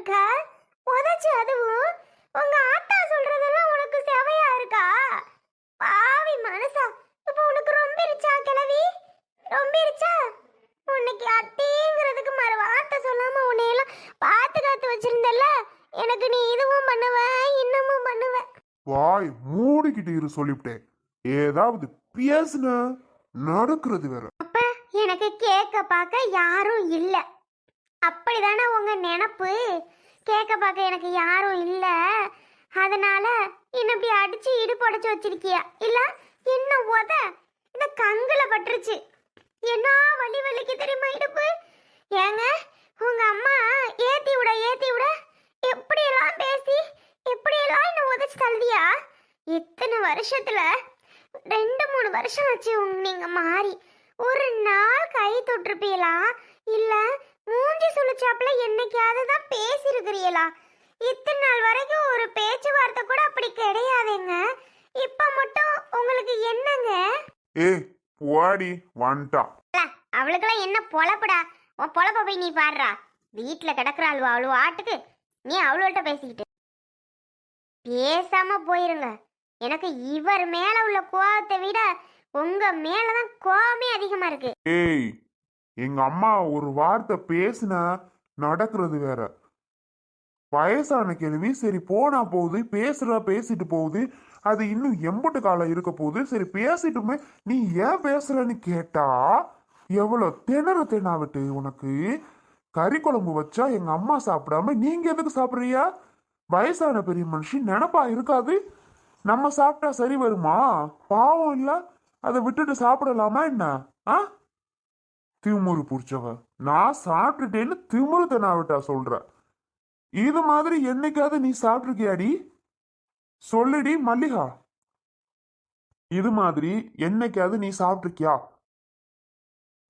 இருக்க உதச்சு அதுவும். உங்க ஆத்தா சொல்றதெல்லாம் உனக்கு செவையா இருக்கா? பாவி மனசா இப்போ உனக்கு ரொம்ப இருச்சா கிளவி ரொம்ப இருச்சா? உன்னைக்கு அத்தேங்கிறதுக்கு மறு வார்த்தை சொல்லாம உன்னையெல்லாம் பார்த்து காத்து வச்சிருந்தல்ல? எனக்கு நீ இதுவும் பண்ணுவ இன்னமும் பண்ணுவ. வாய் மூடிக்கிட்டு இரு சொல்லிவிட்டேன். ஏதாவது பேசுன நடக்கிறது வேற. அப்ப எனக்கு கேட்க பார்க்க யாரும் இல்ல. அப்படிதானே உங்க நினப்பு? கேட்க பார்க்க எனக்கு யாரும் இல்ல. அதனால என்ன இப்படி அடிச்சு இடுப்பு உடைச்சு வச்சிருக்கியா? இல்ல என்ன உத? இந்த கங்குல பட்டுருச்சு. என்ன வலி வலிக்கு தெரியுமா இடுப்பு? ஏங்க உங்க அம்மா ஏத்தி விட ஏத்தி விட எப்படியெல்லாம் பேசி எப்படியெல்லாம் என்ன உதச்சு தள்ளியா? இத்தனை வருஷத்துல ரெண்டு மூணு வருஷம் ஆச்சு உங்க நீங்க மாறி. ஒரு நாள் கை தொட்டிருப்பீங்களா? இல்லை மூஞ்சி சுழிச்சாப்புல என்னைக்காவது தான் பேசியிருக்கிறீங்களா இத்தனை நாள் வரைக்கும் ஒரு பேச்சுவார்த்தை கூட அப்படி கிடையாதுங்க. இப்ப மட்டும் உங்களுக்கு என்னங்க? ஏய் போடி வந்துட்டா. அவளுக்கெல்லாம் என்ன பொழப்புடா? உன் பொழப்ப போய் நீ பாடுறா. வீட்டுல கிடக்குறாள் அவ்வளோ ஆட்டுக்கு நீ அவளோட்ட பேசிக்கிட்டு. பேசாம போயிருங்க. எனக்கு இவர் மேல உள்ள கோவத்தை விட உங்க மேலதான் கோவமே அதிகமா இருக்கு. எங்க அம்மா ஒரு வார்த்தை பேசின நடக்கிறது வேற. வயசான கேள்வி சரி போனா போகுது பேசுறா பேசிட்டு போகுது அது இன்னும் எம்பட்டு காலம் இருக்க போகுது சரி பேசிட்டுமே நீ ஏன் பேசுறன்னு கேட்டா எவ்வளவு திணற திணாவிட்டு உனக்கு? கறி குழம்பு வச்சா எங்க அம்மா சாப்பிடாம நீங்க எதுக்கு சாப்பிடுறியா வயசான பெரிய மனுஷன் நினப்பா இருக்காது. நம்ம சாப்பிட்டா சரி வருமா? பாவம் இல்ல? அதை விட்டுட்டு சாப்பிடலாமா என்ன? ஆ? திமுரு பிடிச்சவ. நான் சாப்பிட்டுட்டேன்னு திமுரு தெனாவிட்டா சொல்ற. இது மாதிரி என்னைக்காவது நீ சாப்பிட்டுருக்கியாடி? சொல்லுடி மல்லிகா. இது மாதிரி என்னைக்காவது நீ சாப்பிட்டுருக்கியா?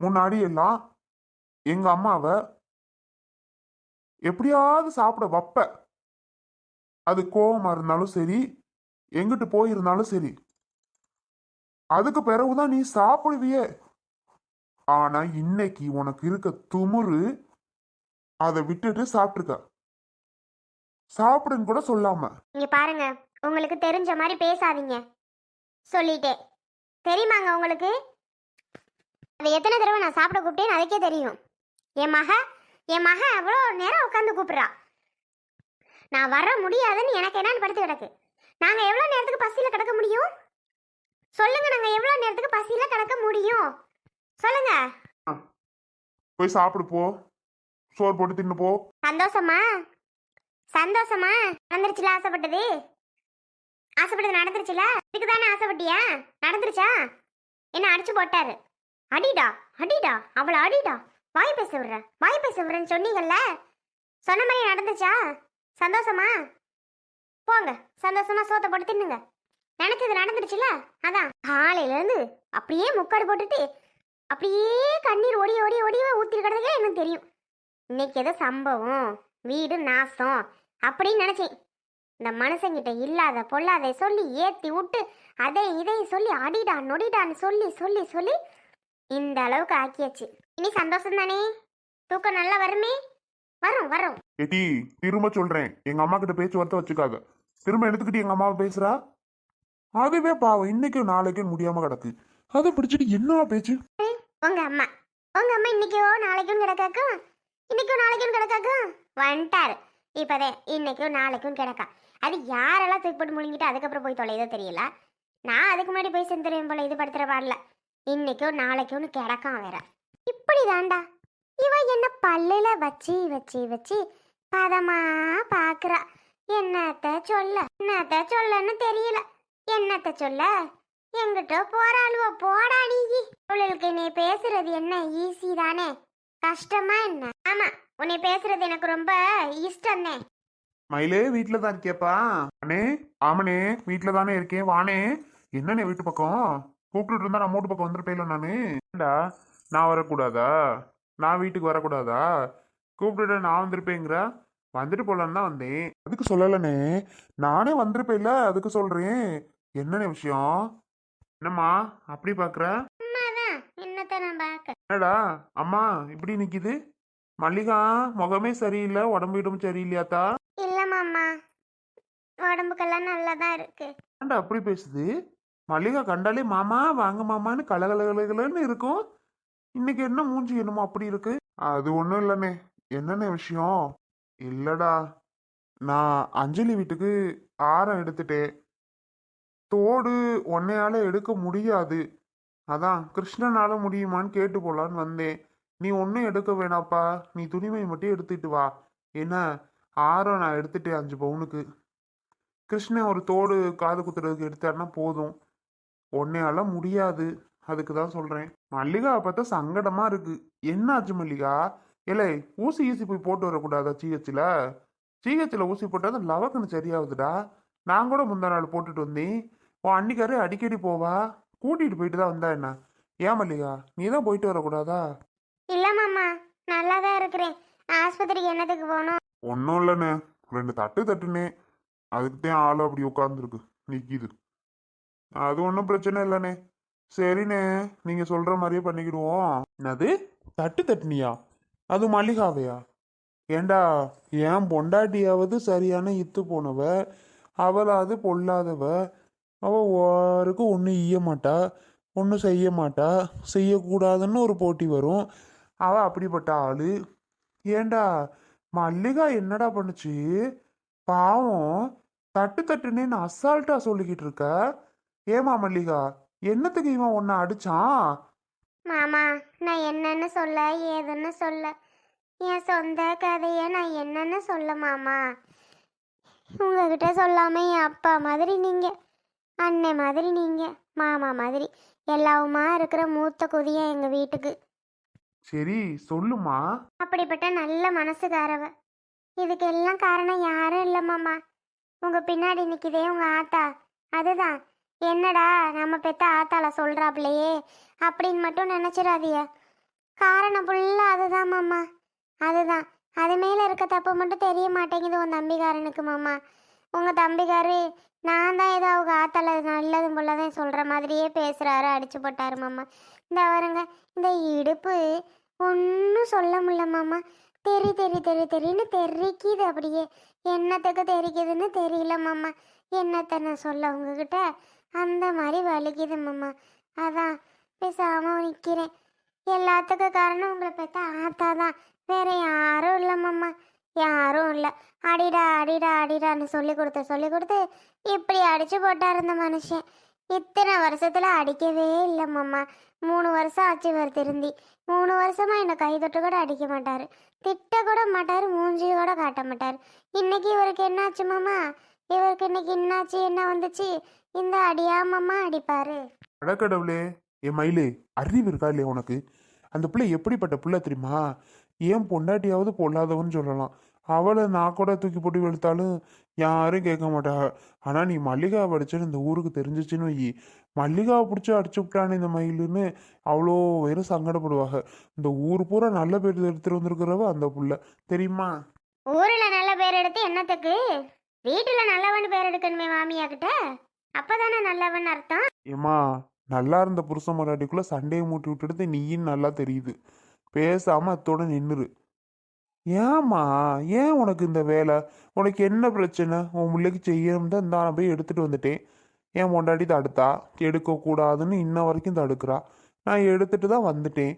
முன்னாடி எல்லாம் எங்க அம்மாவை எப்படியாவது சாப்பிட வைப்ப. அது கோவமா இருந்தாலும் சரி எங்கிட்டு போயிருந்தாலும் சரி. அதுக்கு பிறகுதான் நீ சாப்பிடுவியே. ஆனா இன்னைக்கு உனக்கு இருக்க துமுறு அதை விட்டுட்டு சாப்பிட்டுருக்க சாப்பிடுன்னு கூட சொல்லாம. இங்க பாருங்க உங்களுக்கு தெரிஞ்ச மாதிரி பேசாதீங்க. சொல்லிட்டேன். தெரியுமாங்க உங்களுக்கு? அதை எத்தனை தடவை நான் சாப்பிட கூப்பிட்டேன்னு அதுக்கே தெரியும். என் மக என் மக அவ்வளோ நேரம் உட்காந்து கூப்பிடுறா. நான் வர முடியாதுன்னு எனக்கு என்னன்னு படுத்து கிடக்கு. நாங்கள் எவ்வளோ நேரத்துக்கு பசியில் கிடக்க முடியும்? சொல்லுங்க நாங்கள் எவ்வளோ நேரத்துக்கு பசியில் கிடக்க முடியும்? சொல்லுங்க. போய் சாப்பிடு போ. சோறு போட்டு தின்னு போ. சந்தோஷமா? சந்தோஷமா? நடந்துருச்சுல ஆசைப்பட்டது? ஆசைப்பட்டது நடந்துருச்சுல? இதுக்கு தானே ஆசைப்பட்டியா? நடந்துருச்சா? என்ன அடிச்சு போட்டாரு. அடிடா அடிடா அவளை அடிடா. வாய் பேச விடுற வாய் பேச விடுறேன்னு சொன்னீங்கல்ல? சொன்ன மாதிரி நடந்துச்சா? சந்தோஷமா? போங்க சந்தோஷமா சோத்தை போட்டு தின்னுங்க. நினைச்சது நடந்துருச்சுல? அதான் காலையில இருந்து அப்படியே முக்காடு போட்டுட்டு அப்படியே கண்ணீர் ஒடி ஒடி ஒடியே ஊத்தி கிடந்ததே எனக்கு தெரியும். இன்னைக்கு ஏதோ சம்பவம் வீடு நாசம் அப்படின்னு நினைச்சேன். இந்த மனுஷங்கிட்ட இல்லாத பொல்லாத சொல்லி ஏத்தி விட்டு அதை இதையும் சொல்லி அடிடா நொடிடான்னு சொல்லி சொல்லி சொல்லி இந்த அளவுக்கு ஆக்கியாச்சு. இனி சந்தோஷம் தானே? தூக்கம் நல்லா வருமே? வரும் வரும். ஏடி திரும்ப சொல்றேன். எங்க அம்மா கிட்ட பேச்சுவார்த்தை வச்சுக்காத. திரும்ப எடுத்துக்கிட்டு எங்க அம்மாவை பேசுறா? அதுவே பாவம். இன்னைக்கும் நாளைக்கும் முடியாம கிடக்கு. அதை பிடிச்சிட்டு என்ன பேச்சு? உங்க அம்மா. உங்க அம்மா இன்னைக்கோ நாளைக்கும் கிடக்காக்கும் இன்றைக்கும் நாளைக்கும் கிடக்காக்கும் வந்துட்டாரு. இப்போதே இன்னைக்கும் நாளைக்கும் கிடக்கா. அது யாரெல்லாம் தூக்கி போட்டு முழுங்கிட்டு அதுக்கப்புறம் போய் தொலைதோ தெரியல. நான் அதுக்கு முன்னாடி போய் செந்துருவேன் போல இது படுத்துற பாடல. இன்னைக்கும் நாளைக்கும்னு கிடக்கான் வேற. இப்படி தாண்டா இவ என்ன பல்லுல வச்சு வச்சு வச்சு பதமா பாக்குறா. என்னத்த சொல்ல? என்னத்த சொல்லன்னு தெரியல. என்னத்த சொல்ல? எங்கிட்ட போறாளுவோ போடா நீ. தொழிலுக்கு நீ பேசுறது என்ன ஈஸி தானே? கஷ்டமா என்ன? ஆமா உன்னை பேசுறது எனக்கு ரொம்ப இஷ்டம்னே. மயிலே வீட்ல தான் இருக்கியப்பா. அண்ணே ஆமனே வீட்ல தானே இருக்கேன். வானே என்னண்ணே வீட்டு பக்கம்? கூப்பிட்டுட்டு இருந்தா நான் மூட்டு பக்கம் வந்திருப்பேன்ல நானு. ஏண்டா நான் வரக்கூடாதா? நான் வீட்டுக்கு வரக்கூடாதா? கூப்பிட்டுட்டு நான் வந்திருப்பேங்கிற? வந்துட்டு போலான்னு தான் வந்தேன். அதுக்கு சொல்லலண்ணே. நானே வந்திருப்பேன்ல அதுக்கு சொல்றேன். என்னென்ன விஷயம்? என்னம்மா அப்படி பாக்குற? அம்மாதான் என்னத்த நான் பார்க்க என்னடா அம்மா இப்படி நிக்குது? மல்லிகா முகமே சரியில்லை உடம்பு சரியில்லையாத்தா? இல்ல மாமா உடம்புக்கெல்லாம் நல்லா தான் இருக்கு. ஏன்டா அப்படி பேசுது? மல்லிகா கண்டாலே மாமா வாங்க மாமான்னு கலகலகலகலன்னு இருக்கும். இன்னைக்கு என்ன மூஞ்சி என்னமோ அப்படி இருக்கு? அது ஒன்றும் இல்லைண்ணே. என்னென்ன விஷயம்? இல்லடா. நான் அஞ்சலி வீட்டுக்கு ஆரம் எடுத்துட்டேன். தோடு உன்னையால எடுக்க முடியாது. அதான் கிருஷ்ணனால முடியுமான்னு கேட்டு போலான்னு வந்தேன். நீ ஒன்றும் எடுக்க வேணாப்பா. நீ துணிமை மட்டும் எடுத்துட்டு வா. என்ன? ஆரம் நான் எடுத்துட்டேன் அஞ்சு பவுனுக்கு. கிருஷ்ணன் ஒரு தோடு காது குத்துறதுக்கு எடுத்தாருன்னா போதும். உன்னையால முடியாது. அதுக்கு தான் சொல்றேன். மல்லிகா பார்த்தா சங்கடமா இருக்கு. என்னாச்சு மல்லிகா? இல்லை ஊசி ஈசி போய் போட்டு வரக்கூடாதா ஜிஹெச்சில் ஜிஹெச்சில் ஊசி போட்டால் தான் லவக்குன்னு சரியாகுதுடா. நான் கூட முந்தா நாள் போட்டுட்டு வந்தேன். உன் அன்னிக்காரு அடிக்கடி போவா? கூட்டிட்டு போயிட்டு தான் வந்தா என்ன? ஏன் மல்லிகா? நீ தான் போயிட்டு வரக்கூடாதா? இல்ல மாமா நல்லா தான் இருக்கிறேன். ஆஸ்பத்திரிக்கு என்னத்துக்கு போகணும்? ஒன்றும் இல்லைண்ணே. ரெண்டு தட்டு தட்டுனே. அதுக்கு தான் ஆள் அப்படி உட்காந்துருக்கு நிற்கிது அது ஒன்றும் பிரச்சனை இல்லைண்ணே. சரிண்ணே. நீங்கள் சொல்கிற மாதிரியே பண்ணிக்கிடுவோம். என்னது? தட்டு தட்டுனியா? அது மல்லிகாவையா? ஏண்டா என் பொண்டாட்டியாவது சரியான இத்து போனவ அவளாவது பொல்லாதவ அவள் யாருக்கும் ஒன்றும் ஈய மாட்டா ஒன்றும் செய்ய மாட்டா செய்யக்கூடாதுன்னு ஒரு போட்டி வரும். அவள் அப்படிப்பட்ட ஆள். ஏண்டா மல்லிகா என்னடா பண்ணுச்சு? பாவம் தட்டு தட்டுன்னு அசால்ட்டா சொல்லிக்கிட்டு இருக்க? ஏமா மல்லிகா என்னத்துக்கு இவன் உன்னை அடிச்சான்? மாமா நான் என்னன்னு சொல்ல ஏதுன்னு சொல்ல. என் சொந்த கதையை நான் என்னன்னு சொல்ல மாமா. உங்ககிட்ட சொல்லாம என் அப்பா மாதிரி நீங்க அண்ணன் மாதிரி நீங்க மாமா மாதிரி. எல்லாவுமா இருக்கிற மூத்த குதிய எங்க வீட்டுக்கு. சரி சொல்லுமா. அப்படிப்பட்ட நல்ல மனசுக்காரவ. இதுக்கு எல்லாம் காரணம் யாரும் இல்லை மாமா. உங்க பின்னாடி நிக்குதே உங்க ஆத்தா. அதுதான். என்னடா நம்ம பெத்த ஆத்தால சொல்றாப்லையே. அப்படின்னு மட்டும் நினைச்சிடாதீய காரணம் ஃபுல்லா அதுதான் மாமா. அதுதான். அது மேல இருக்க தப்பு மட்டும் தெரிய மாட்டேங்குது உன் தம்பிக்காரனுக்கு மாமா. உங்கள் தம்பிக்காரு நான் தான் ஏதோ அவங்க ஆத்தால நல்லதும் போலதான் சொல்கிற மாதிரியே பேசுகிறாரு அடிச்சு போட்டாரு மாமா. இந்த வருங்க இந்த இடுப்பு ஒன்றும் சொல்ல முடியல மாமா. தெரி தெரி தெரி தெரின்னு தெரிக்குது அப்படியே. என்னத்துக்கு தெரிக்குதுன்னு தெரியல மாமா. என்னத்தை நான் சொல்ல உங்ககிட்ட? அந்த மாதிரி வலிக்குது மாமா. அதான் பேசாமல் நிற்கிறேன் எல்லாத்துக்கும் காரணம் உங்களை பார்த்தா ஆத்தா தான். வேற யாரும் இல்லை மாமா. யாரும் இல்லை. அடிடா அடிடா அடிடான்னு சொல்லி கொடுத்து சொல்லி கொடுத்து இப்படி அடிச்சு போட்டார் இந்த மனுஷன். இத்தனை வருஷத்துல அடிக்கவே இல்லை மாமா. மூணு வருஷம் ஆச்சு இவர் திருந்தி. மூணு வருஷமா என்னை கை தொட்டு கூட அடிக்க மாட்டாரு. திட்ட கூட மாட்டாரு மூஞ்சி கூட காட்ட மாட்டாரு. இன்னைக்கு இவருக்கு என்னாச்சு மாமா? இவருக்கு இன்னைக்கு என்னாச்சு? என்ன வந்துச்சு? இந்த அடியாமம்மா அடிப்பாரு. அடக்கடவுளே என் மயிலு அறிவு இருக்கா இல்லையா உனக்கு? அந்த பிள்ளை எப்படிப்பட்ட பிள்ளை தெரியுமா? ஏன் பொண்டாட்டியாவது பொல்லாதவன்னு சொல்லலாம். அவளை நான் கூட தூக்கி போட்டு வெளுத்தாலும் யாரும் கேட்க மாட்டாங்க. ஆனால் நீ மல்லிகா படிச்சுன்னு இந்த ஊருக்கு தெரிஞ்சிச்சுன்னு வை மல்லிகாவை பிடிச்சி அடிச்சு விட்டானே இந்த மயிலுன்னு அவ்வளோ வெறும் சங்கடப்படுவாங்க. இந்த ஊர் பூரா நல்ல பேர் எடுத்துட்டு வந்திருக்கிறவ அந்த புள்ள. தெரியுமா? ஊர்ல நல்ல பேர் எடுத்து என்னத்துக்கு வீட்டுல நல்லவன் பேர் எடுக்கணுமே மாமியா கிட்ட அப்பதானே நல்லவன் அர்த்தம்? ஏம்மா நல்லா இருந்த புருஷ மராட்டிக்குள்ள சண்டையை மூட்டி விட்டுடுது நீயும் நல்லா தெரியுது. பேசாம அத்தோட நின்னுரு. ஏம்மா? ஏன் உனக்கு இந்த வேலை? உனக்கு என்ன பிரச்சனை? உன் பிள்ளைக்கு செய்யணும் தான் நான் போய் எடுத்துட்டு வந்துட்டேன். என் பொண்டாட்டி தடுத்தா? எடுக்கக்கூடாதுன்னு இன்ன வரைக்கும் தடுக்கிறா. நான் எடுத்துட்டு தான் வந்துட்டேன்.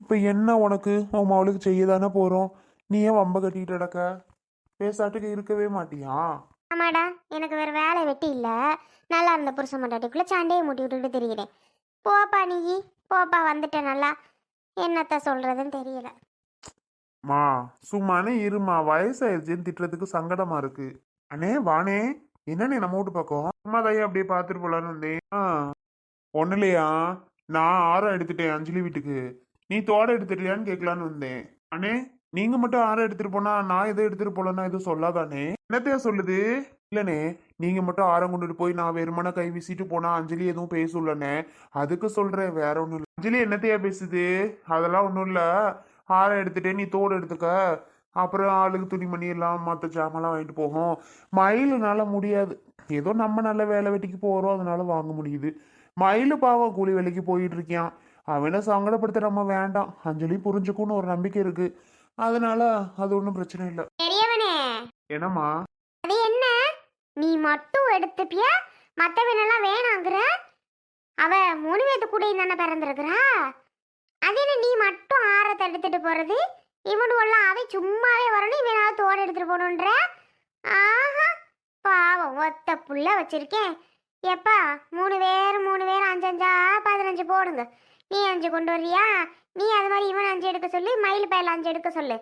இப்போ என்ன உனக்கு? உன் மவளுக்கு செய்ய தானே போகிறோம் நீ ஏன் வம்ப கட்டிட்டு கிடக்க? பேசாட்டுக்கு இருக்கவே மாட்டியா? ஆமாடா. எனக்கு வேற வேலை வெட்டி இல்ல. நல்லா இருந்த புருஷன் மண்டாட்டிக்குள்ள சண்டையை மூட்டி விட்டுட்டு திரிகிறேன் போப்பா நீ. போப்பா வந்துட்டேன் நல்லா. என்னத்த சொல்றதுன்னு தெரியல. மா சும்மானே இருமா. வயசாயிருச்சுன்னு திட்டுறதுக்கு சங்கடமா இருக்கு. அண்ணே வானே என்னண்ணே நம்ம வீட்டு பக்கம்? சும்மா தையா அப்படியே பார்த்துட்டு போலான்னு வந்தேன். ஆ ஒன்றும் இல்லையா நான் ஆரம் எடுத்துட்டேன் அஞ்சலி வீட்டுக்கு. நீ தோட எடுத்துட்டியான்னு கேட்கலான்னு வந்தேன். அண்ணே நீங்க மட்டும் ஆரம் எடுத்துட்டு போனா நான் எதை எடுத்துட்டு போலன்னா எதுவும் சொல்லாதானே என்னத்தையா சொல்லுது? இல்லனே நீங்க மட்டும் ஆரம் கொண்டுட்டு போய் நான் வெறுமன கை வீசிட்டு போனா அஞ்சலி எதுவும் பேசலண்ணே அதுக்கு சொல்றேன் வேற ஒண்ணும் இல்லை. அஞ்சலி என்னத்தையா பேசுது? அதெல்லாம் ஒண்ணும் இல்ல. ஆரம் எடுத்துட்டே நீ தோடு எடுத்துக்க. அப்புறம் ஆளுக்கு துணிமணி எல்லாம் மற்ற ஜாமெல்லாம் வாங்கிட்டு போகும். மயிலுனால முடியாது. ஏதோ நம்ம நல்ல வேலை வெட்டிக்கு போறோம் அதனால வாங்க முடியுது. மயிலு பாவம் கூலி வேலைக்கு போயிட்டு இருக்கான் அவனை சங்கடப்படுத்த நம்ம வேண்டாம். அஞ்சலி புரிஞ்சுக்கும்னு ஒரு நம்பிக்கை இருக்கு. அதனால அது ஒன்றும் பிரச்சனை இல்லை. என்னம்மா? நீ மட்டும் எடுத்துப்பியா? மத்தவனெல்லாம் வேணாங்கிற? அவ மூணு பேத்து கூட தானே பிறந்திருக்கிறா? அது என்ன நீ மட்டும் ஆரத்தை எடுத்துட்டு போறது? இவனுவெல்லாம் அவன் சும்மாவே வரணும் இவனாவது தோடு எடுத்துட்டு போகணுன்ற? ஆஹா பாவம் ஒத்த புள்ள வச்சிருக்கேன். எப்பா மூணு பேர் மூணு பேர் அஞ்சு அஞ்சா பதினஞ்சு போடுங்க. நீ அஞ்சு கொண்டு வர்றியா? நீ அது மாதிரி இவன் அஞ்சு எடுக்க சொல்லு மயில் பயில் அஞ்சு எடுக்க சொல்லு.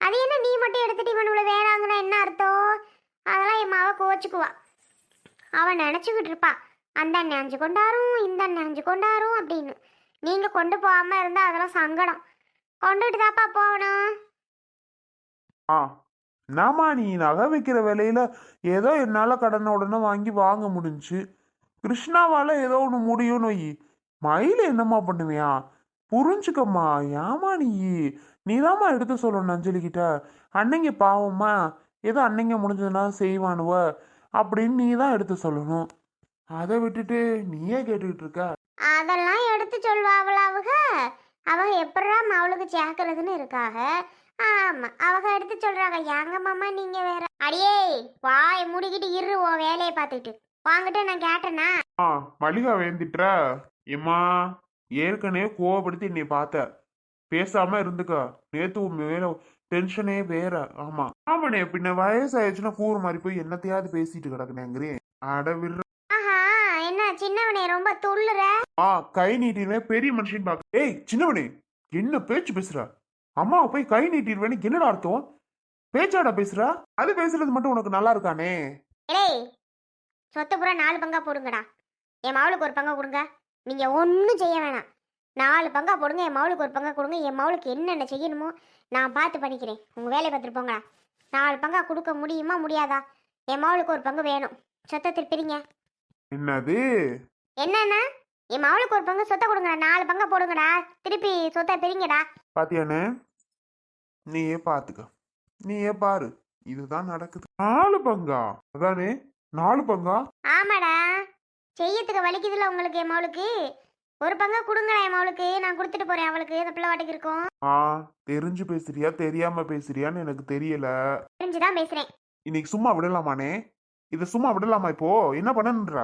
அது என்ன நீ மட்டும் எடுத்துட்டு இவ்வளோ வேணாங்கன்னா என்ன அர்த்தம்? அதெல்லாம் என் மாவை கோச்சுக்குவா. அவன் நினச்சிக்கிட்டு இருப்பான் அந்த அண்ணன் அஞ்சு கொண்டாரும் இந்த அண்ணன் அஞ்சு கொண்டாரும் அப்படின்னு. நீங்கள் கொண்டு போகாமல் இருந்தால் அதெல்லாம் சங்கடம். கொண்டுட்டு தாப்பா போகணும். ஆ நாமா நீ நகை வைக்கிற விலையில ஏதோ என்னால் கடனை உடனே வாங்கி வாங்க முடிஞ்சு. கிருஷ்ணாவால் ஏதோ ஒன்று முடியும்னு வை. மயில் என்னம்மா பண்ணுவியா? புரிஞ்சுக்கம்மா ஏமா நீ? நீதாம்மா எடுத்து சொல்லணும் அஞ்சலி கிட்ட. அன்னைங்க பாவம்மா ஏதோ அன்னைங்க முடிஞ்சதுன்னா செய்வானுவ அப்படின்னு நீ தான் எடுத்து சொல்லணும். அதை விட்டுட்டு நீயே கேட்டுக்கிட்டு இருக்க. அதெல்லாம் எடுத்து சொல்வாங்களா அவங்க? அவங்க எப்படா அவளுக்கு சேர்க்கறதுன்னு இருக்காக? ஆமா அவங்க எடுத்து சொல்றாங்க. ஏங்க மாமா நீங்க வேற அடியே வாயை மூடிக்கிட்டு இரு உன் வேலையை பார்த்துக்கிட்டு. வாங்கிட்டு நான் கேட்டேனா? ஆ மல்லிகா வேந்திட்டுற எம்மா ஏற்கனவே கோவப்படுத்தி என்னை பார்த்த. பேசாம இருந்துக்க. நேத்து உன் மேல டென்ஷனே வேற. ஆமா. ஆமாண்ணே பின்ன வயசாயிடுச்சுன்னா கூறு மாதிரி போய் என்னத்தையாவது பேசிட்டு கிடக்குனேங்கிறேன். அட விடுற. ஆஹா என்ன சின்னவனே ரொம்ப துள்ளுற. ஆ கை நீட்டிடுவேன் பெரிய மனுஷன் பாக்க. ஏய் சின்னவனே என்ன பேச்சு பேசுற? அம்மாவை போய் கை நீட்டிடுவேன்னு என்னடா அர்த்தம்? பேச்சாடா பேசுற? அது பேசுறது மட்டும் உனக்கு நல்லா இருக்கானே? ஏய் சொத்து பூரா நாலு பங்கா போடுங்கடா. என் மவளுக்கு ஒரு பங்கா கொடுங்க. நீங்க ஒன்றும் செய்ய வேணாம். நாலு பங்கா போடுங்க என் மவளுக்கு ஒரு பங்கா கொடுங்க. என் மவளுக்கு என்னென்ன செய்யணுமோ நான் பார்த்து பண்ணிக்கிறேன். உங்க வேலையை பார்த்துட்டு போங்கடா. நாலு பங்கா கொடுக்க முடியுமா முடியாதா? என் மவளுக்கு ஒரு பங்கு வேணும். சொத்தை திருப்பிடுங்க. என்னது? என்னன்னா என் மவளுக்கு ஒரு பங்கு சொத்தை கொடுங்கடா. நாலு பங்கா போடுங்கடா. திருப்பி சொத்தை பிரிங்கடா. பாத்தியானே நீயே பாத்துக்க. நீயே பாரு. இதுதான் நடக்குது. நாலு பங்கா? அதானே? நாலு பங்கா? ஆமாடா. செய்யத்துக்கு வலிக்குதுல உங்களுக்கு என் மவளுக்கு? ஒரு பங்கா கொடுங்கடா என் மவளுக்கு நான் கொடுத்துட்டு போறேன் அவளுக்கு. இந்த பிள்ளை வாட்டிக்கு இருக்கும். ஆ தெரிஞ்சு பேசுறியா தெரியாம பேசுறியான்னு எனக்கு தெரியல. தெரிஞ்சுதான் பேசுறேன். இன்னைக்கு சும்மா விடலாமானே இதை சும்மா விடலாமா இப்போ? என்ன பண்ணணுன்ற?